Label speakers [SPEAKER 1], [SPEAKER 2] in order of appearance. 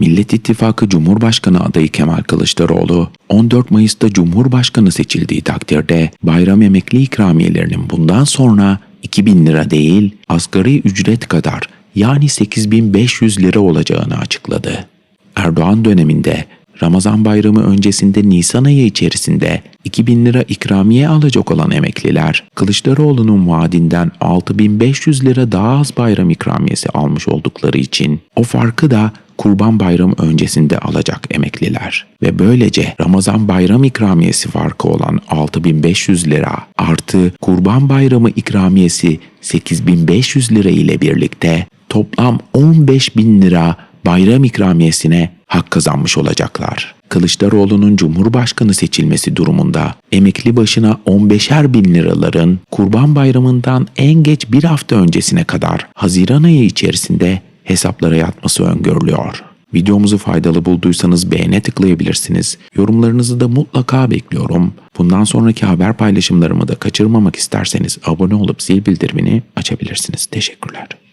[SPEAKER 1] Millet İttifakı Cumhurbaşkanı adayı Kemal Kılıçdaroğlu 14 Mayıs'ta Cumhurbaşkanı seçildiği takdirde bayram emekli ikramiyelerinin bundan sonra 2000 lira değil asgari ücret kadar yani 8500 lira olacağını açıkladı. Erdoğan döneminde Ramazan bayramı öncesinde Nisan ayı içerisinde 2000 lira ikramiye alacak olan emekliler Kılıçdaroğlu'nun vaadinden 6500 lira daha az bayram ikramiyesi almış oldukları için o farkı da Kurban Bayramı öncesinde alacak emekliler ve böylece Ramazan bayram ikramiyesi farkı olan 6500 lira artı Kurban Bayramı ikramiyesi 8500 lira ile birlikte toplam 15000 lira bayram ikramiyesine hak kazanmış olacaklar. Kılıçdaroğlu'nun Cumhurbaşkanı seçilmesi durumunda emekli başına 15'er bin liraların Kurban Bayramı'ndan en geç bir hafta öncesine kadar Haziran ayı içerisinde hesaplara yatması öngörülüyor. Videomuzu faydalı bulduysanız beğene tıklayabilirsiniz. Yorumlarınızı da mutlaka bekliyorum. Bundan sonraki haber paylaşımlarımı da kaçırmamak isterseniz abone olup zil bildirimini açabilirsiniz. Teşekkürler.